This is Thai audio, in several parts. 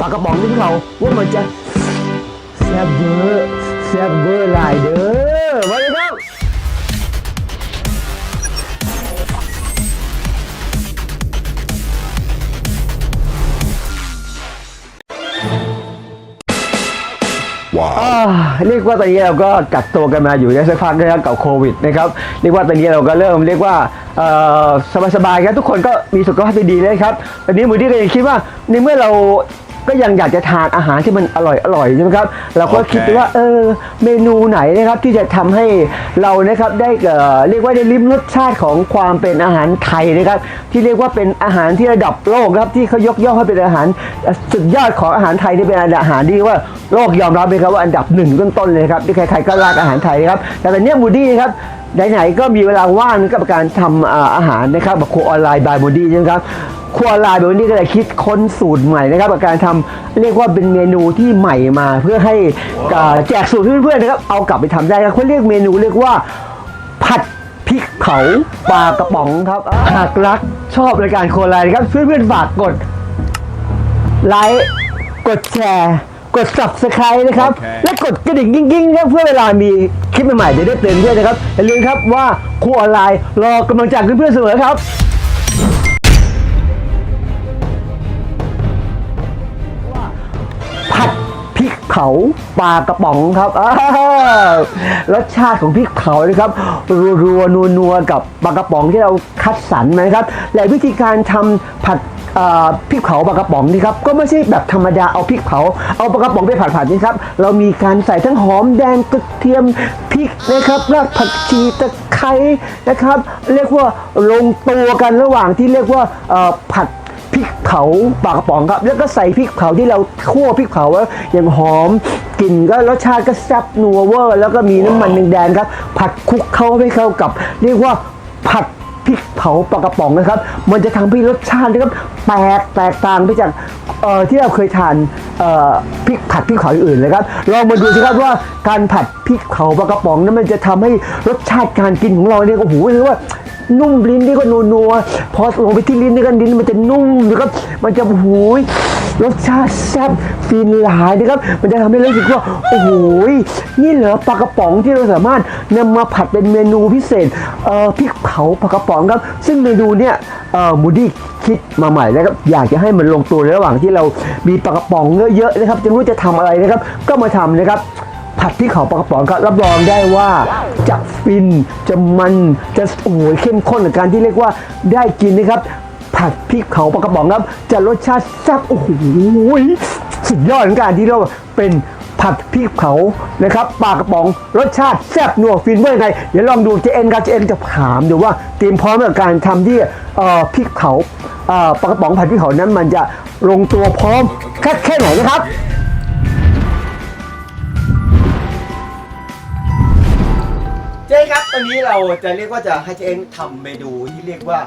ปลากระป๋องที่เขาว่ามันจะแซ่บเบอร์แซ่บเบอร์หลายเด้อมาเลยครับอ่าเรียกว่าตอนนี้เราก็กักตัวกันมาอยู่ได้สักพักนะครับกับโควิดนะครับเรียกว่าตอนนี้เราก็เริ่มเรียกว่าเอ่อสบายๆครับทุกคนก็มีสุขภาพที่ดีเลยครับตอนนี้มูดี้ก็ยังคิดว่าในเมื่อเรา ก็ยังอยากจะทานอาหารที่มันอร่อยอร่อยใช่ไหมครับเราก็โอเคคิดว่าเออเมนูไหนนะครับที่จะทำให้เรานะครับได้เอ่อเรียกว่าได้ลิ้มรสชาติของความเป็นอาหารไทยนะครับ ที่เรียกว่าเป็นอาหารที่ระดับโลกครับที่เขายกย่องให้เป็นอาหารสุดยอดของอาหารไทยที่เป็นอาหารที่ว่าโลกยอมรับเลยครับว่าอันดับหนึ่งต้นๆเลยครับที่ใครๆก็รักอาหารไทยนะครับแต่ตอนเนี้มูดี้ครับไหนๆก็มีเวลาว่างกับการทำอ่าอาหารนะครับแบบครัวออนไลน์บายมูดี้ใช่ไหมครับ ครัวออนไลน์บายมูดี้ก็เลยคิดค้นสูตรใหม่นะครับกับการทำเรียกว่าเป็นเมนูที่ใหม่มา เพื่อให้อ่าแจกสูตรให้เพื่อนๆนะครับเอากลับไปทำได้ครับเขาเรียกเมนูเรียกว่าผัดพริกเผาปลากระป๋องครับหากรักชอบรายการโคไลน์นะครับเพื่อนๆฝากกดไลค์กดแชร์กด subscribe นะครับโอเคและกดกระดิ่งกิ้งๆครับเพื่อเวลามีคลิปใหม่ๆจะได้เตือนเพื่อนนะครับอย่าลืมครับว่าครูออนไลน์รอกำลังใจเพื่อนๆเสมอครับ เผาปลากระป๋องครับรสชาติของพริกเผานะครับรัวๆนัวๆกับปลากระป๋องที่เราคัดสรรมานะครับและวิธีการทำผัดพริกเผาปลากระป๋องนี่ครับก็ไม่ใช่แบบธรรมดาเอาพริกเผาเอาปลากระป๋องไปผัดๆนี่ครับเรามีการใส่ทั้งหอมแดงกระเทียมพริกนะครับรากผักชีตะไคร้นะครับ เรียกว่าลงตัวกันระหว่างที่เรียกว่าผัด ริกเผาปากกระป๋องครับ แล้วก็ใส่พริกเผาที่เราคั่วพริกเผาไว้อย่างหอมกลิ่นก็รสชาติก็แซ่บนัวเวอร์ แล้วก็มีน้ำมันแดงๆครับ ผัดคลุกเข้าให้เข้ากับ เรียกว่าผัดพริกเผาปลากระป๋องนะครับ มันจะทำให้รสชาตินะครับแปลกแตกต่างไปจากเอ่อที่เราเคยทานเอ่อพริกผัดพริกเผาอื่นๆเลยครับ ลองมาดูสิครับว่าการผัดพริกเผาปลากระป๋องนั้นมันจะทำให้รสชาติการกินของเราเนี่ยโอ้โหเรียกว่า นุ่มลิ้นนี่ก็นัวๆพอลงไปที่ลิ้นนี่ก็ลิ้นมันจะนุ่มนะครับ มันจะหูยรสชาติแซ่บฟินหลายนะครับ มันจะทำให้รู้สึกว่าโอ้โหนี่เหรอปลากระป๋องที่เราสามารถนำมาผัดเป็นเมนูพิเศษเอ่อพริกเผาปลากระป๋องครับ ซึ่งเมนูเนี่ยเอ่อมูดี้คิดมาใหม่นะครับอยากจะให้มันลงตัวในระหว่างที่เรามีปลากระป๋องเยอะๆนะครับจะไม่รู้จะทำอะไรนะครับ ก็มาทำนะครับ ผัดพริกเผาปลากระป๋องครับรับรองได้ว่าจะฟินจะมันจะโอ้โหเข้มข้นกับการที่เรียกว่าได้กินนะครับ ผัดพริกเผาปลากระป๋องครับ จะรสชาติแซ่บโอ้โหสุดยอดของการที่เราเป็นผัดพริกเผานะครับปลากระป๋องรสชาติแซ่บนัวฟินเมื่อไงเดี๋ยวลองดูเจเอ็นครับเจเอ็นจะถามดูว่าเตรียมพร้อมกับการทำที่เอ่อพริกเผาเอ่อปลากระป๋องผัดพริกเผานั้นมันจะลงตัวพร้อมแค่แค่ไหนนะครับ เจ๊ครับตอนนี้เราจะเรียกว่าจะให้เจ๊เองทำเมนูที่เรียกว่า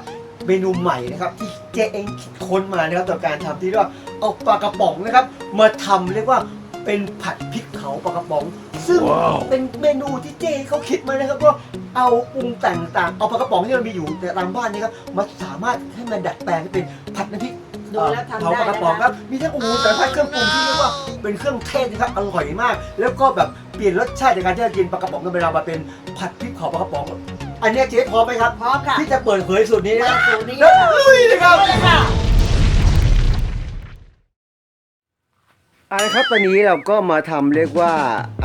เมนูใหม่นะครับที่เจ๊เองคิดค้นมานะครับต่อการทำที่เรียกว่าเอาปลากระป๋องนะครับ มาทำเรียกว่าเป็นผัดพริกเผาปลากระป๋อง ซึ่งว้าว เป็นเมนูที่เจ๊เขาคิดมานะครับว่าเอาปรุงแต่งต่างเอาปลากระป๋องที่เรามีอยู่แต่ตามบ้านนี่ครับมาสามารถให้มันดัดแปลงให้เป็นผัดน้ำพริก ดูแล้วทำเผาได้ปลากระป๋องนะคะครับ มีทั้งโอ้โหสารพัดเครื่องปรุงที่เรียกว่าเป็นเครื่องเทศนะครับอร่อยมาก แล้วก็แบบเปลี่ยนรสชาติในการที่จะกินปลากระป๋องกันไปเรามาเป็นผัดพริกเผาปลากระป๋อง อันเนี้ยเจ๊พร้อมไหมครับพร้อมค่ะที่จะเปิดเผยสูตรนี้นะครับสูตรนี้ แล้วลุยเลยครับ เลยค่ะ เอาละครับตอนนี้เราก็มาทำเรียกว่า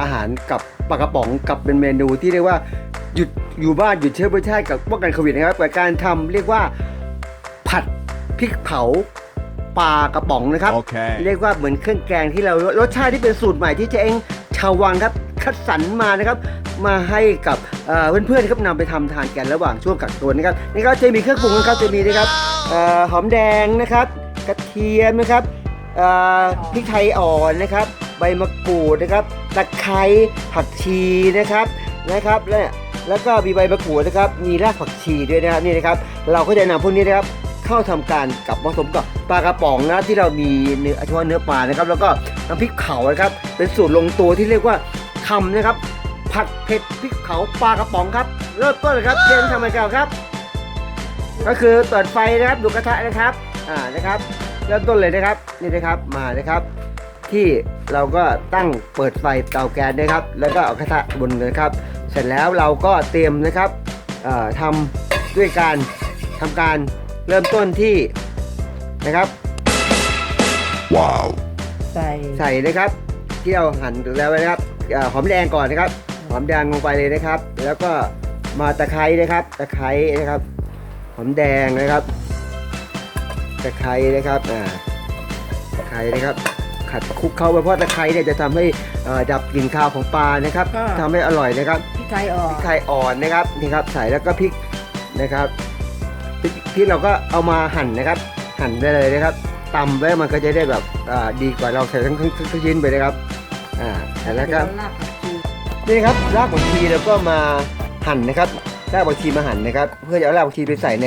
อาหารกับปลากระป๋องกับเป็นเมนูที่เรียกว่าหยุดอยู่บ้านหยุดเชื้อชาติกับป้องกันโควิดนะครับกับการทำเรียกว่าผัดพริกเผา ปลากระป๋องนะครับโอเคเรียกว่าเหมือนเครื่องแกงที่เรารสชาติที่เป็นสูตรใหม่ที่เจ๊เองชาววังครับคัดสรรมานะครับ มาให้กับเอ่อเพื่อนๆครับนำไปทำทานกันระหว่างช่วงกักตัวนะครับนี่ก็จะมีเครื่องปรุงนะครับจะมีนะครับเอ่อหอมแดงนะครับ กระเทียมนะครับเอ่อพริกไทยอ่อนนะครับ ใบมะกรูดนะครับตะไคร้ผักชีนะครับนะครับและแล้วก็มีใบมะกรูดนะครับ มีรากผักชีด้วยนะครับนี่นะครับ เราก็จะนำพวกนี้นะครับ เข้าทำการกับผสมกับปลากระป๋องนะที่เรามีเนื้อเฉพาะเนื้อปลานะครับ แล้วก็น้ำพริกเผานะครับ เป็นสูตรลงตัวที่เรียกว่าทำนะครับ ผัดเผ็ดพริกเผาปลากระป๋องครับ เริ่มต้นเลยครับเจนทำอะไรกันครับ ก็คือเปิดไฟนะครับดูกระทะนะครับอ่านะครับเริ่มต้นเลยนะครับนี่นะครับมานะครับ ที่เราก็ตั้งเปิดไฟเตาแก๊สนะครับ แล้วก็เอากระทะบนนะครับ เสร็จแล้วเราก็เตรียมนะครับทำด้วยการทำการ เริ่มต้นที่นะครับ Wow. ใส่ใส่นะครับที่เราหั่นแล้วไว้นะครับเอ่อหอมแดงก่อนนะครับ หอมแดงลงไปเลยนะครับ แล้วก็มาตะไคร้นะครับ ตะไคร้นะครับ หอมแดงนะครับ ตะไคร้นะครับอ่าตะไคร้นะครับ ขัดคลุกเข้าไปเพราะตะไคร้เนี่ยจะทำให้เอ่อดับกลิ่นคาวของปลานะครับทำให้อร่อยนะครับ พริกไทยออพกริกไทยอ่อนนะครับนี่ครับใส่แล้วก็พริกนะครับ พริกที่เราก็เอามาหั่นนะครับ หั่นได้เลยนะครับตำไว้มันก็จะได้แบบอ่าดีกว่าเราใส่ทั้งทั้งทั้งทั้งชิ้นไปนะครับอ่าเสร็จแล้วก็รากผักชีนี่ครับรากผักชีแล้วก็มาหั่นนะครับรากผักชีมาหั่นนะครับ เพื่อจะเอารากผักชีไปใส่ใน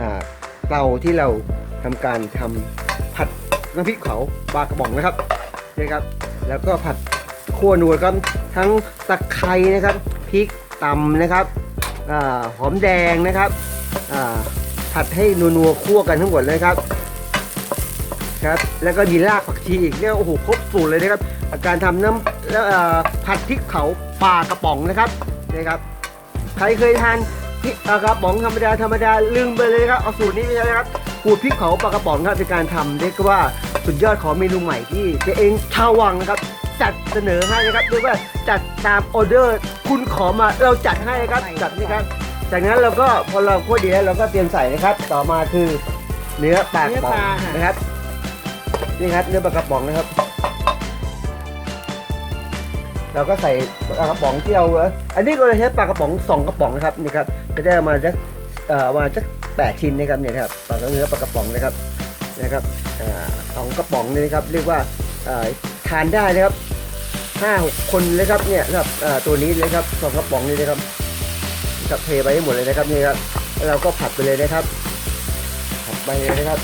อ่าเตาที่เราทำการทำผัดน้ำพริกเผาปลากระป๋องนะครับนี่ครับ แล้วก็ผัดคั่วนัวครับทั้งตะไคร้นะครับพริกตำนะครับอาหอมแดงนะครับอ่า ผัดให้นัวๆคั่วกันทั้งหมดเลยครับครับ แล้วก็มีรากผักชีอีกเนี่ยโอ้โหครบสูตรเลยนะครับ การทำน้ำแล้วผัดพริกเผาปลากระป๋องนะครับนี่ครับ ใครเคยทานพริกกระป๋องธรรมดาธรรมดาลืมไปเลยครับเอาสูตรนี้ไปใช้นะครับขูดพริกเผาปลากระป๋องครับเป็นการทำเรียกว่าสุดยอดของเมนูใหม่ที่เจ๊เองชาววังนะครับ จัดเสนอให้นะครับเรียกว่าจัดตามออเดอร์คุณขอมาเราจัดให้นะครับจัดนี่ครับ จากนั้นเราก็พอเราคั่วดีแล้วเราก็เตรียมใส่นะครับ ต่อมาคือเนื้อปลากระป๋องนะครับ นี่ครับเนื้อปลากระป๋องนะครับ เราก็ใส่ปลากระป๋องที่เราอันนี้เราใช้ปลากระป๋องสองกระป๋องนะครับนี่ครับจะได้มาสักเอ่อมาสักแปดชิ้นนะครับเนี่ยนะครับปลากระเนื้อปลากระป๋องนะครับนะครับอ่าสองกระป๋องนี่นะครับ เรียกว่าเอ่อทานได้นะครับห้าหกคนเลยครับเนี่ยครับเอ่อตัวนี้เลยครับสองกระป๋องนี่นะครับ กับเทไปให้หมดเลยนะครับนี่ครับแล้วเราก็ผัดไปเลยนะครับ ผัดไปเลยนะครับ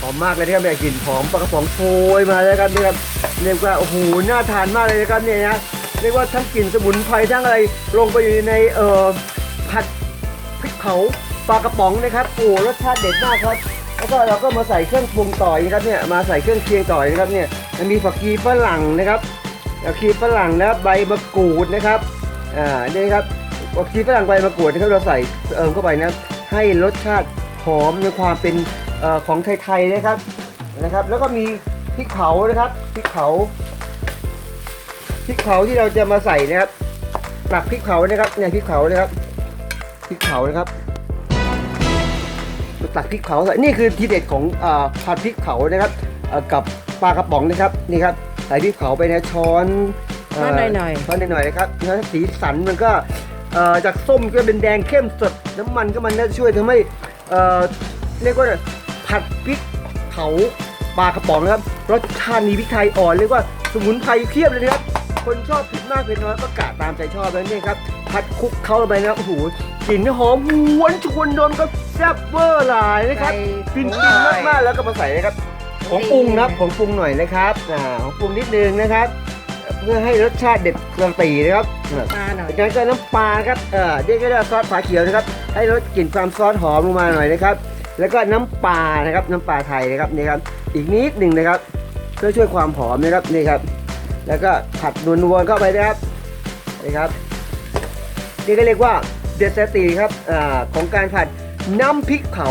หอมมากเลยนะครับเนี่ยกลิ่นหอมปลากระป๋องโชยมาเลยครับนี่ครับเรียกว่าโอ้โหน่าทานมากเลยนะครับเนี่ยนะเรียกว่าทั้งกลิ่นสมุนไพรทั้งอะไรลงไปอยู่ในเอ่อผัดพริกเผาปลากระป๋องนะครับโอ้รสชาติเด็ดมากครับแล้วก็เราก็มาใส่เครื่องปรุงต่อยนะครับเนี่ยมาใส่เครื่องเคียงต่อยนะครับเนี่ยมีผักชีฝรั่งนะครับ ผักชีฝรั่งนะใบมะกรูดนะครับอ่านี่ครับผักชีฝรั่งใบมะกรูดนะครับเราใส่เอิมเข้าไปนะให้รสชาติหอมในความเป็นอของไทยๆนะครับนะครับ แล้วก็มีพริกเผานะครับพริกเผาพริกเผาที่เราจะมาใส่นะครับตักพริกเผานะครับเนี่ยพริกเผานะครับพริกเผานะครับตักพริกเผาใส่นี่คือทีเด็ดของอผัดพริกเผานะครับกับปลากระป๋องนะครับนี่ครับ ใส่พริกเผาไปนะช้อนเช้อนหน่อยช้อนหน่อยๆนะครับแล้วสีสันมันก็เอ่อจากส้มก็เป็นแดงเข้มสดน้ำมันก็มันน่าจะช่วยทำให้เอ่อเรียกว่าผัดพริกเผาปลากระป๋องนะครับรสชาติมีพริกไทยอ่อนเรียกว่าสมุนไพรเพียบเลยนะครับคนชอบเผ็ดมากเผ็ดน้อยก็กะตามใจชอบแล้วนี่ครับผัดคลุกเข้าไปนะครับโอ้โหกลิ่นหอมหวนชวนดมครับแซ่บเวอร์หลายนะครับใส่ฟินฟินมากมากๆแล้วก็มาใส่นะครับ ของปรุงนะครับของปรุงหน่อยนะครับอ่าของปรุงนิดนึงนะครับ เพื่อให้รสชาติเด็ดกระตีนะครับปลาหน่อยจากนั้นก็น้ำปลาครับเออเรียกก็ได้ซอสฝาเขียวนะครับ ให้รสกลิ่นความซอสหอมลงมาหน่อยนะครับ แล้วก็น้ำปลานะครับ น้ำปลาไทยนะครับนี่ครับ อีกนิดหนึ่งนะครับ เพื่อช่วยความหอมนะครับนี่ครับ แล้วก็ผัดนวลๆเข้าไปนะครับนี่ครับนี่ก็เรียกว่าเดซตีครับอาของการผัดน้ำพริกเผา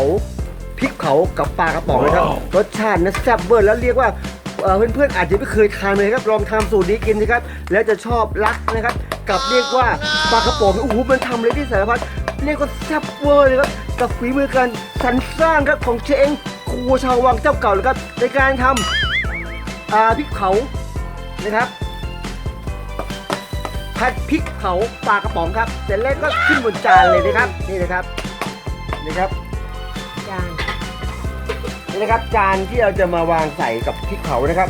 พริกเผากับปลากระป๋องนะครับ รสชาตินะแซ่บเวอร์แล้วเรียกว่าเอ่อเพื่อนๆอาจจะไม่เคยทานเลยครับ ลองทำสูตรนี้กินนะครับ แล้วจะชอบรักนะครับ กับเรียกว่าปลากระป๋องโอ้โหมันทำเลยที่สารพัดเรียกว่าแซ่บเวอร์เลยครับกับฝีมือการสรรสร้างครับของเชงครัวชาววังเจ้าเก่าเลยครับในการทำอ่าพริกเผานะครับผัดพริกเผาปลากระป๋องครับ เสร็จแล้วก็ขึ้นบนจานเลยนะครับ นี่นะครับ นี่ครับจาน นะครับ จานที่เราจะมาวางใส่กับพริกเผานะครับ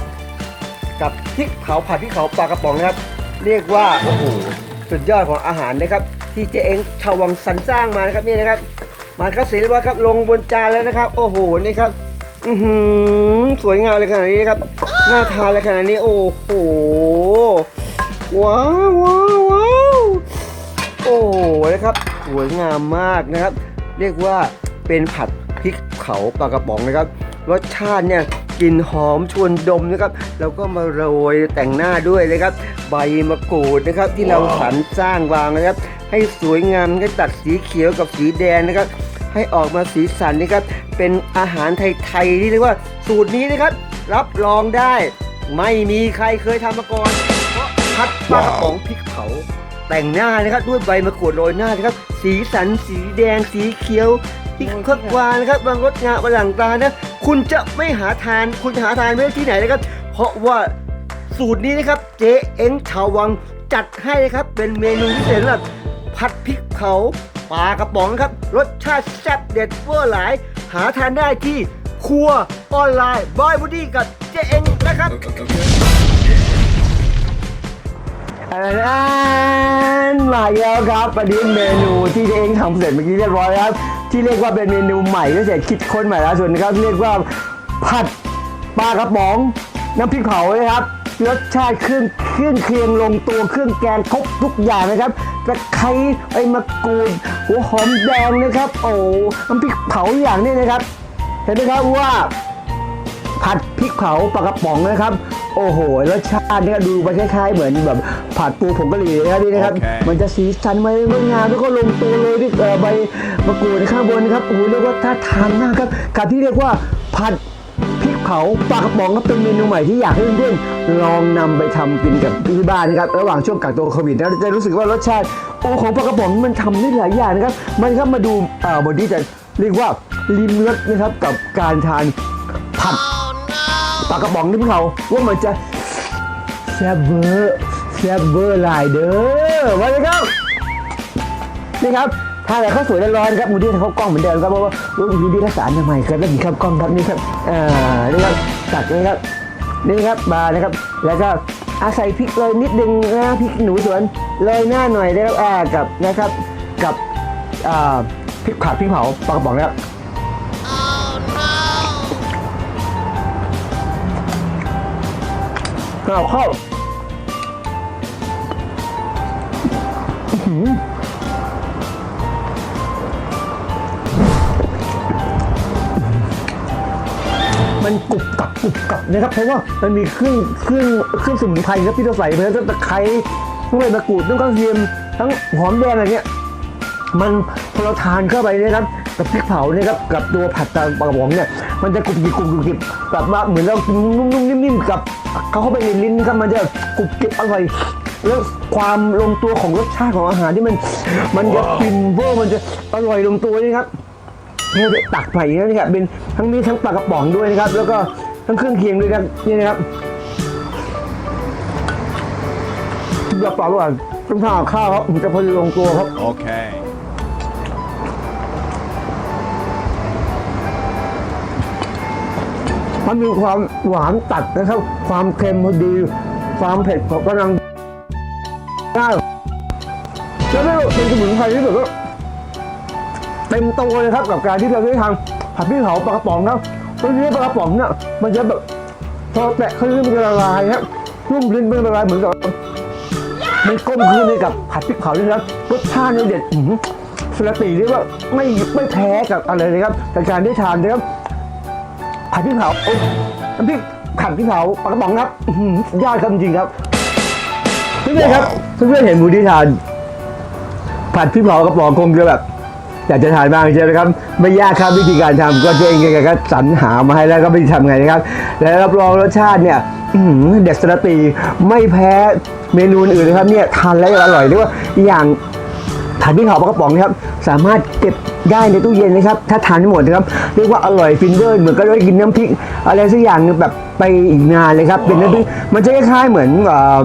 กับพริกเผาผัดพริกเผาปลากระป๋องนะครับ เรียกว่าโอ้โหสุดยอดของอาหารนะครับ ที่เจ๊เองชาววังสรรสร้างมานะครับนี่นะครับมาครับเสร็จแล้วครับลงบนจานแล้วนะครับ โอ้โหนี่ครับอือหือสวยงามเลยขนาดนี้ครับน่าทานเลยขนาดนี้ โอ้โหว้าวว้าวว้าวโอ้โหนะครับสวยงามมากนะครับ เรียกว่าเป็นผัด เผาปลากระป๋องนะครับรสชาติเนี่ยกลิ่นหอมชวนดมนะครับแล้วก็มาโรยแต่งหน้าด้วยนะครับ ใบมะกรูดนะครับที่เราสรรสร้างวางนะครับ ให้สวยงามให้ตัดสีเขียวกับสีแดงนะครับ ให้ออกมาสีสันนะครับ เป็นอาหารไทยๆที่เรียกว่าสูตรนี้นะครับ รับรองได้ ไม่มีใครเคยทำมาก่อนเพราะผัดปลากระป๋องพริกเผา แต่งหน้านะครับด้วยใบมะกรูดโรยหน้านะครับ สีสันสีแดงสีเขียวที่เพิกวานนะครับบางรสงาบางหลังตานะคุณจะไม่หาทาน คุณจะหาทานไม่ได้ที่ไหนนะครับ เพราะว่าสูตรนี้นะครับเจ๊เอ็งชาววังจัดให้นะครับ เป็นเมนูพิเศษสำหรับผัดพริกเผาปลากระป๋องครับ รสชาติแซ่บเด็ดเวอร์หลาย หาทานได้ที่ครัวออนไลน์บอยบูดี้กับเจ๊เอ็งนะครับอัน มาอีกแล้วครับวันนี้เมนูที่เองทำเสร็จเมื่อกี้เรียบร้อยครับ ที่เรียกว่าเป็นเมนูใหม่ที่เสร็จคิดค้นใหม่ล่าสุดนะครับ เรียกว่าผัดปลากระป๋องน้ำพริกเผานะครับรสชาติเครื่องเครื่องเคียงลงตัวเครื่องแกงครบทุกอย่างนะครับตะไคร้ใบมะกรูดหัวหอมแดงนะครับ โอ้น้ำพริกเผาอย่างนี้นะครับ เห็นไหมครับว่า ผัดพริกเผาปลากระป๋องนะครับ โอ้โหรสชาติเนี่ยดูมันคล้ายๆเหมือนแบบผัดปูผงกะหรี่นะครับนี่นะครับโอเคมันจะสีสันมันงดงามแล้วก็ลงตัวเลยด้วยเอ่อใบมะกรูดข้างบนนะครับโอ้โหเรียกว่าท่าทานมากครับกับที่เรียกว่าผัดพริกเผาปลากระป๋องก็เป็นเมนูใหม่ที่อยากให้เพื่อนๆลองนำไปทำกินกับที่บ้านนะครับระหว่างช่วงกักตัวโควิดแล้วจะรู้สึกว่ารสชาติโอ้ของปลากระป๋องมันทำได้หลายอย่างนะครับ มันครับมาดูเอ่อบนที่จะเรียกว่าลิมรสนะครับกับการทานผัด ปากกระป๋องนี่พวกเขาว่ามันจะแซ่บเวอร์แซ่บเวอร์หลายเด้อมาเลยครับนี่ครับทานแต่ข้าวสวยร้อนๆครับมูดี้ทานข้าวกล้องเหมือนเดิมครับเพราะว่ามูดี้รักษาอนามัยครับแล้วมีข้าวกล้องครับนี่ครับเอ่านี่ครับตัดนี่ครับนี่ครับบาร์นะครับ แล้วก็อาศัยพริกเลยนิดนึงนะพริกหนูสวนเลยหน้าหน่อยได้ครับอ่ากับนะครับกับอ่าพริกผัดพริกเผาปลากระป๋องนะครับ เอาเข้ามันกรุบกรับกรุบกรับนะครับ เพราะว่ามันมีเครื่องเครื่องเครื่องสมุนไพรครับที่เราใส่ไปแล้วตั้งตะไคร้ทั้งใบมะกรูดทั้งกระเทียมทั้งหอมแดงอะไรเงี้ยมันพอเราทานเข้าไปนะครับ กับพริกเผาเนี่ยครับกับตัวผัดตาปลากระป๋องเนี่ยมันจะกรุบกริบกรุบกริบแบบว่าเหมือนเรากินนุ่มๆนิ่มๆกับเขาเข้าไปในลิ้นครับมันจะกรุบกริบอร่อยแล้วความลงตัวของรสชาติของอาหารที่มัน มันจะฟินเวอร์มันจะอร่อยลงตัวนี่ครับเนี่ยตักไปนี่ครับเป็นทั้งนี้ทั้งปลากระป๋องด้วยนะครับ แล้วก็ทั้งเครื่องเคียงด้วยครับนี่นะครับแบบเปล่าระหว่างต้องทานข้าวครับมันจะพอดีลงตัวครับ Okay. มันมีความหวานตัดนะครับ ความเค็มพอดี ความเผ็ดของกำลังได้แล้วเป็นสมุนไพรที่แบบว่าเต็มตัวเลยครับกับการที่เราได้ทำผัดพริกเผาปลากระป๋องนะเพราะเนื้อปลากระป๋องเนี่ยมันจะแบบพอแตะเข้าลิ้นมันจะละลายครับนุ่มลิ้นเป็นละลายเหมือนกับมันกลมกลืนไปกับผัดพริกเผาด้วยนะครับรสชาติเนี่ยเด็ดอื้อหือสลัดตีเรียกว่าไม่ไม่แพ้กับอะไรเลยครับกับการได้ทานนะครับ ผัดพริกเผาโอ๊ยน้ำพริกผัดพริกเผาปลากระป๋องครับอื้อหือยอดครับจริงๆครับเพื่อนๆครับเพื่อนๆเห็นหมูที่ทาน ผัดพริกเผากระป๋องคงจะแบบอยากจะทานบ้างใช่ไหมครับ ไม่ยากครับวิธีการทำก็เจ๊งๆก็สรรหามาให้แล้วก็ไม่ได้ทำไงนะครับ แล้วรับรองรสชาติเนี่ยอื้อหือเด็ดสระตีไม่แพ้เมนูอื่นเลยครับเนี่ยทานแล้วอร่อยเรียกว่าอย่าง ผัดพริกเผาปลากระป๋องนะครับสามารถเก็บได้ในตู้เย็นนะครับ ถ้าทานไม่หมดนะครับเรียกว่าอร่อยฟินเวอร์เหมือนก็ได้กินน้ำพริก อะไรสักอย่างหนึ่งแบบไปอีกนานเลยครับ เป็นน้ำพริกมันจะคล้ายๆเหมือนเอ่อ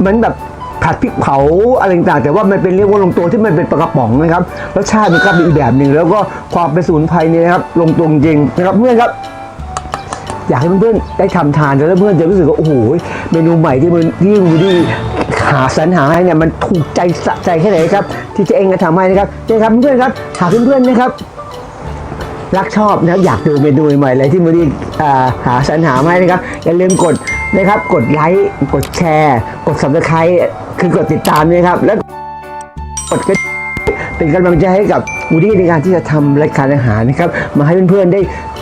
เหมือนแบบผัดพริกเผาอะไรต่างๆแต่ว่ามันเป็นเรียกว่าลงตัวที่มันเป็นปลากระป๋องนะครับรสชาติมันก็เป็นอีกแบบหนึ่งแล้วก็ความเป็นสมุนไพรเนี่ยนะครับ ลงตัวจริงๆนะครับเพื่อนครับอยากให้เพื่อนๆได้ทำทานแล้วเพื่อนจะรู้สึกว่าโอ้โหเมนูใหม่ที่มันที่มูดี้ หาสรรหาให้เนี่ยมันถูกใจสะใจแค่ไหนครับ ที่เจะเองจะทำให้นะครับนี่ครับเพื่อนครับหากเพื่อนๆนะครับรักชอบนะครับอยากดูเมนูใหม่อะไรที่มูดี้หาสรรหามาให้นะครับ อย่าลืมกดนะครับ กดไลค์กดแชร์ กด subscribe คือกดติดตามนะครับ แล้วกดกระเป็นกำลังใจให้กับมูดี้ในการที่จะทำรายการอาหารนะครับ มาให้เพื่อนๆได้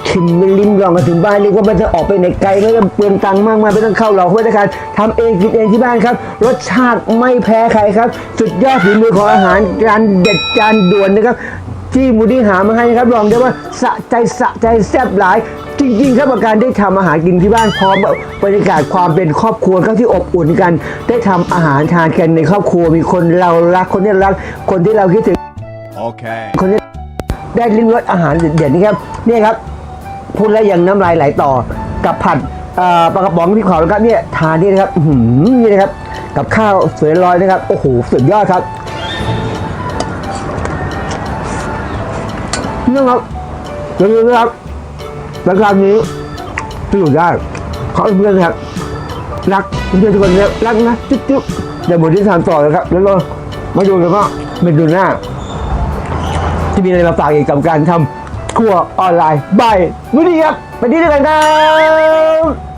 ชิมลิ้มลองกันถึงบ้านเรียกว่าไม่ต้องออกไปไหนไกลไม่ต้องเปลืองตังค์มากมายไม่ต้องเข้าหรอกเพราะในการทำเองกินเองที่บ้านครับ รสชาติไม่แพ้ใครครับ สุดยอดฝีมือของอาหารจานเด็ดจานด่วนนะครับที่มูดี้หามาให้นะครับลองได้ว่าสะใจสะใจแซ่บหลาย จริงๆครับกับการได้ทำอาหารกินที่บ้านพร้อมบรรยากาศความเป็นครอบครัวครับที่อบอุ่นกัน ได้ทำอาหารทานกันในครอบครัวมีคนเรารักคนที่รัก คนที่เราคิดถึง Okay. คนที่ได้ลิ้มรสอาหารเด็ดๆนี่ครับนี่ครับ พูดแล้วยังน้ำลายไหลต่อกับผัดปลากระป๋องที่ขาแล้วครับเนี่ยทานนี่นะครับหือนี่นะครับ กับข้าวสวยร้อยนะครับ โอ้โหสุดยอดครับนี่ครับอย่าลืมนะครับรายการนี้ที่อยู่ได้ขอเพื่อนนะครับรักเพื่อนทุกคนนี่ยรักนะจุ๊บจุ๊บเดี๋ยวบทที่สามต่อนะครับ แล้วเรามาดูกันว่าเมนูหน้าจะมีอะไรมาฝากอีกกับการทำ ครัวออนไลน์บายมือดีครับไปดีด้วยกันครับ